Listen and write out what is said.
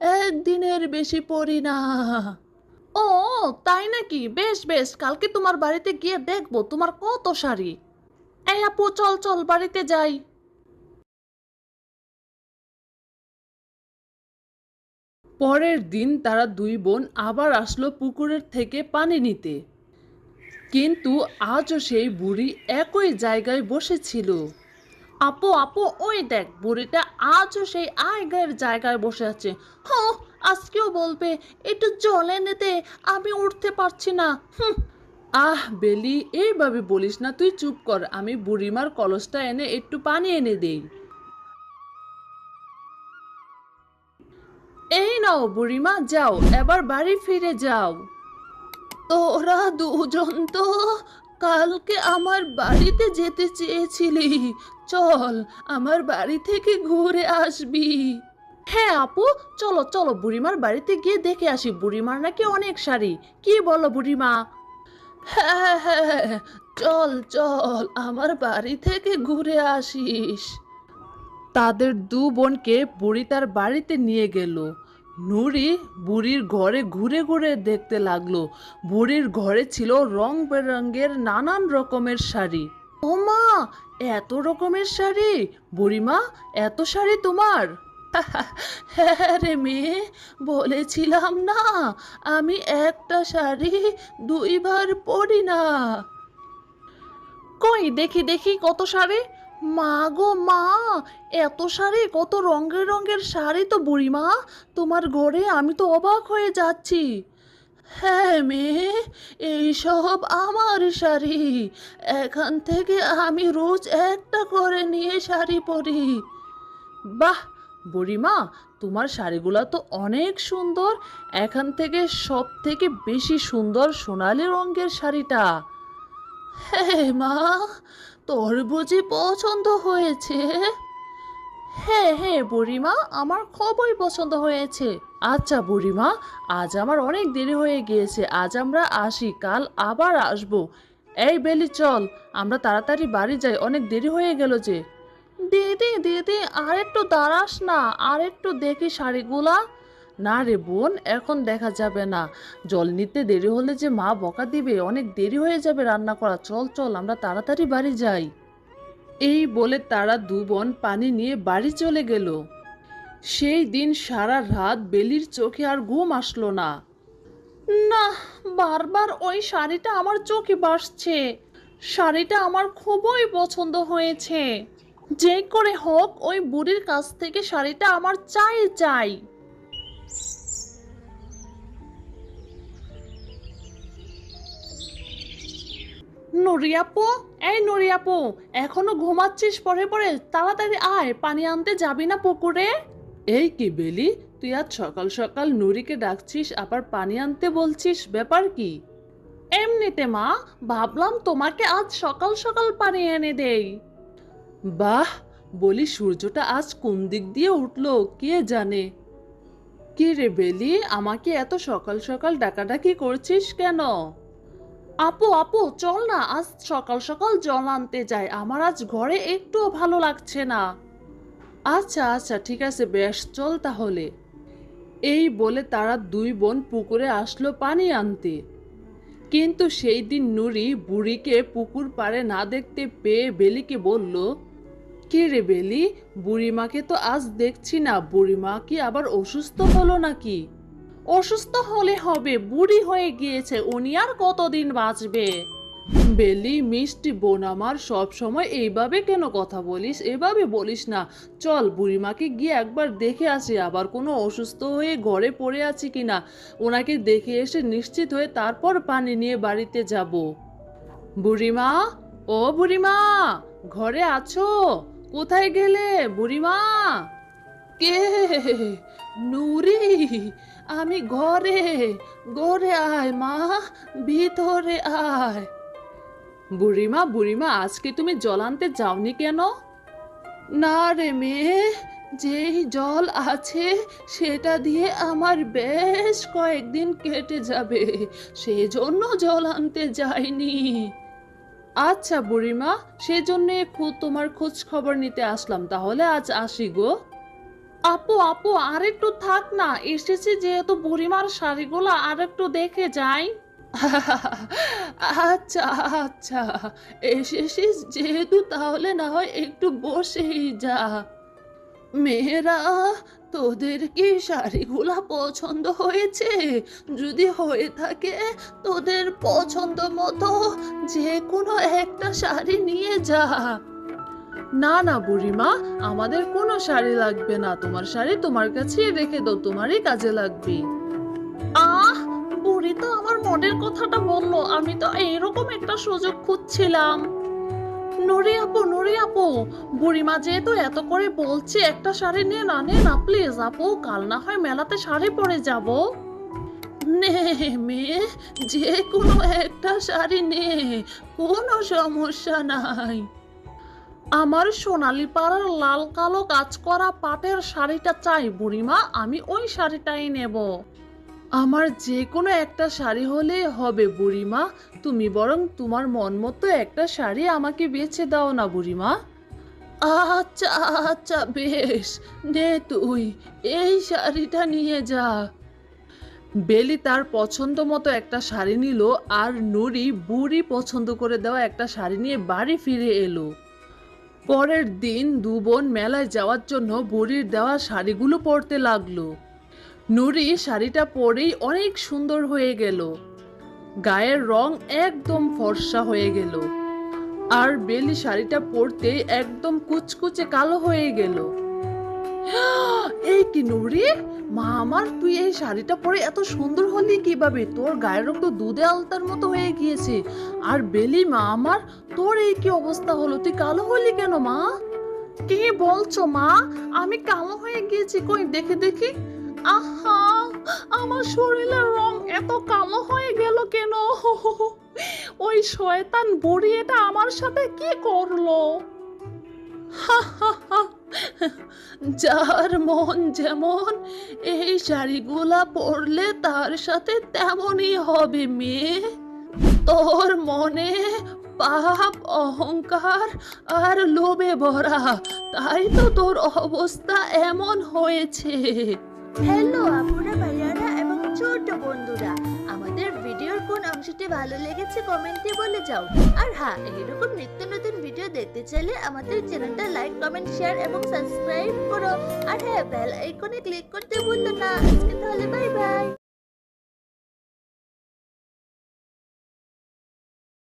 একদিনের বেশি পরি না। ও, তাই নাকি? বেশ বেশ, কালকে তোমার বাড়িতে গিয়ে দেখব, তোমার কত শাড়ি? এই আপু, চল চল, বাড়িতে যাই। পরের দিন তারা দুই বোন আবার আসলো পুকুরের থেকে পানি নিতে। কিন্তু আজও সেই বুড়ি একই জায়গায় বসেছিল। আপু আপু, ওই দেখ, বুড়িটা আজও সেই আগের জায়গায় বসে আছে। হ, আজকেও বলবে, একটু জল দে, আমি উঠতে পারছি না। আহ, বেলি এইভাবে বলিস না, তুই চুপ কর, আমি বুড়িমার কলসটা এনে একটু পানি এনে দেই। এই নাও বুড়িমা, যাও, এবার বাড়ি ফিরে যাও। তোরা দুজন তো কালকে আমার বাড়িতে যেতে চেয়েছিলি। চল, আমার বাড়ি থেকে ঘুরে আসবি। হ্যাঁ আপু, চলো চলো, বুড়িমার বাড়িতে গিয়ে দেখে আসি। বুড়িমার নাকি অনেক শাড়ি। কি বলো বুড়িমা? হ্যাঁ হ্যাঁ চল চল, আমার বাড়ি থেকে ঘুরে আসিস। তাদের দু বোনকে বুড়ি তার বাড়িতে নিয়ে গেল। নুরি বুড়ির ঘরে ঘুরে ঘুরে দেখতে লাগল। বুড়ির ঘরে ছিল রং বেরঙের নানান রকমের শাড়ি। ও মা, এত রকমের শাড়ি। বুড়িমা, এত শাড়ি তোমার? হ্যাঁ রে মেয়ে, বলেছিলাম না, আমি একটা শাড়ি দুইবার পরি না। কই, দেখি দেখি কত শাড়ি। মা গো মা, এত শাড়ি, কত রঙের রঙের শাড়ি তো বুড়িমা। তোমার ঘরে আমি তো অবাক হয়ে যাচ্ছি। হ্যাঁ মেয়ে এইসব আমার শাড়ি। এখান থেকে আমি রোজ একটা করে নিয়ে শাড়ি পরি। বাহ, বুড়িমা, তোমার শাড়িগুলো তো অনেক সুন্দর। এখান থেকে সব থেকে বেশি সুন্দর সোনালি রঙের শাড়িটা। হ্যাঁ মা তোর বুঝি পছন্দ হয়েছে। হ্যাঁ হ্যাঁ বুড়িমা, আমার খুবই পছন্দ হয়েছে। আচ্ছা বুড়িমা, আজ আমার অনেক দেরি হয়ে গিয়েছে। আজ আমরা আসি, কাল আবার আসব। এই বেলি, চল, আমরা তাড়াতাড়ি বাড়ি যাই, অনেক দেরি হয়ে গেল যে। দিদি দিদি, আর একটু দাঁড়াস না, আর একটু দেখি শাড়িগুলা। না রে বোন, এখন দেখা যাবে না। জল নিতে দেরি হলে যে মা বকা দিবে, অনেক দেরি হয়ে যাবে রান্না করা। চল চল, আমরা তাড়াতাড়ি বাড়ি যাই। এই বলে তারা দু বোন পানি নিয়ে বাড়ি চলে গেল। সেই দিন সারা রাত বেলির চোখে আর ঘুম আসলো না। না, বারবার ওই শাড়িটা আমার চোখে বাসছে। শাড়িটা আমার খুবই পছন্দ হয়েছে। যে করে হোক, ওই বুড়ির কাছ থেকে শাড়িটা আমার চাই চাই। নুরিয়াপু এই নুরিয়াপু এখনও ঘুমাচ্ছিস পরে পরে? তাড়াতাড়ি আয়, পানি আনতে যাবি না পুকুরে? এই কি বেলি? তুই আজ সকাল সকাল নুরিকে ডাকছিস, আবার পানি আনতে বলছিস, ব্যাপার কি? এমনিতে মা, ভাবলাম তোমাকে আজ সকাল সকাল পানি এনে দেই। বাহ, বলি সূর্যটা আজ কোন দিক দিয়ে উঠল, কে জানে? কি রে বেলি, আমাকে এত সকাল সকাল ডাকাডাকি করছিস কেন? আপু আপু, চল না, আজ সকাল সকাল জল আনতে যাই। আমার আজ ঘরে একটুও ভালো লাগছে না। আচ্ছা আচ্ছা ঠিক আছে, বেশ, চল তাহলে। এই বলে তারা দুই বোন পুকুরে আসলো পানি আনতে। কিন্তু সেই দিন নুরি বুড়িকে পুকুর পাড়ে না দেখতে পেয়ে বেলিকে বলল, কে রে বেলি? বুড়িমাকে তো আজ দেখছি না। বুড়িমা কি আবার অসুস্থ হলো নাকি? অসুস্থ হলে হবে, বুড়ি হয়ে গিয়েছে, উনি আর কতদিন বাঁচবে? বেলি, মিষ্টি বোন আমার সব সময় এইভাবে কেন কথা বলিস? এভাবে বলিস না। চল, বুড়িমাকে গিয়ে একবার দেখে আসি, আবার কোনো অসুস্থ হয়ে ঘরে পড়ে আছি কিনা ওনাকে দেখে এসে নিশ্চিত হয়ে তারপর পানি নিয়ে বাড়িতে যাব। বুড়িমা? ও বুড়িমা! ঘরে আছো? কোথায় গেলে বুড়িমা? কে? নুরি! আমি ঘরে ঘরে আয় মা ভিতরে আয়। বুড়িমা বুড়িমা আজকে তুমি জল আনতে যাওনি কেন? না রে মেয়ে যেই জল আছে সেটা দিয়ে আমার বেশ কয়েকদিন কেটে যাবে সেজন্য জল আনতে যাইনি। আচ্ছা বুড়িমা সেজন্য তোমার খোঁজ খবর নিতে আসলাম তাহলে আজ আসি গো। আপু আপু আর একটু থাক না। এসেছি যেহেতু বুড়িমার শাড়িগুলো আর একটু দেখে যাই। আচ্ছা আচ্ছা এসেছিস যেহেতু তাহলে না হয় একটু বসেই যা। মেয়েরা, তোদের কি শাড়িগুলা পছন্দ হয়েছে? যদি হয়ে থাকে, তোদের পছন্দ মতো যে কোনো একটা শাড়ি নিয়ে যা। না না, বুড়িমা, আমাদের কোনো শাড়ি লাগবে না। তোমার শাড়ি তোমার কাছেই রেখে দাও, তোমারই কাজে লাগবে। আহ, বুড়ি তো আমার মনের কথাটা বলল, আমি তো এইরকম একটা সুযোগ খুঁজছিলাম। নুরি আপু নুরি আপু, বুড়িমা যেহেতু এত করে বলছে, একটা শাড়ি নিয়ে না নে না, প্লিজ আপু, কাল না হয় মেলাতে শাড়ি পরে যাব। নে মেয়ে যে কোনো একটা শাড়ি নে, কোনো সমস্যা নাই। আমার সোনালি পাড়ার লাল কালো কাজ করা পাটের শাড়িটা চাই বুড়িমা, আমি ওই শাড়িটাই নেব। আমার যে কোনো একটা শাড়ি হলে হবে বুড়িমা, তুমি বরং তোমার মন মতো একটা শাড়ি আমাকে বেছে দাও না বুড়িমা। আচ্ছা আচ্ছা বেশ, নে তুই, এই শাড়িটা নিয়ে যা। বেলি তার পছন্দ মতো একটা শাড়ি নিল আর নুরি বুড়ি পছন্দ করে দেওয়া একটা শাড়ি নিয়ে বাড়ি ফিরে এলো। পরের দিন দু বোন মেলায় যাওয়ার জন্য বুড়ির দেওয়া শাড়িগুলো পরতে লাগল। নুরি শাড়িটা পরেই অনেক সুন্দর হয়ে গেল। গায়ের রং একদম ফর্সা হয়ে গেল। আর বেলি শাড়িটা পরতে একদম কুচকুচে কালো হয়ে গেল। এই কি নুরি? মা, আমার তুই এই শাড়িটা পরে এত সুন্দর হলি কীভাবে? তোর গায়ের রং তো দুধে আলতার মতো হয়ে গিয়েছে। আর বেলি মা, আমার তোর এই কি অবস্থা হলো? তুই কালো হলি কেন মা? কি বলছো মা? আমি কালো হয়ে গিয়েছি কই? দেখে, দেখি। আহা, আমার শরীরের রং এত কালো হয়ে গেল কেন? ওই শয়তান বুড়ি এটা আমার সাথে কি করল? যার মন যেমন এই শাড়িগুলা পরলে তার সাথে তেমনই হবে মেয়ে। তোর মনে পাপ, অহংকার আর লোভে ভরা, তাই তো তোর অবস্থা এমন হয়েছে। হ্যালো আপুরা, ভাইয়ারা এবং ছোট বন্ধুরা। আমাদের ভিডিওর কোন অংশটি ভালো লেগেছে কমেন্টে বলে যাও। আর হ্যাঁ এইরকম নিত্য নতুন ভিডিও দেখতে চাইলে আমাদের চ্যানেলটা লাইক, কমেন্ট, শেয়ার এবং সাবস্ক্রাইব করো। আর হ্যাঁ বেল আইকনে ক্লিক করতে ভুলো না। আজকে তাহলে বাই বাই।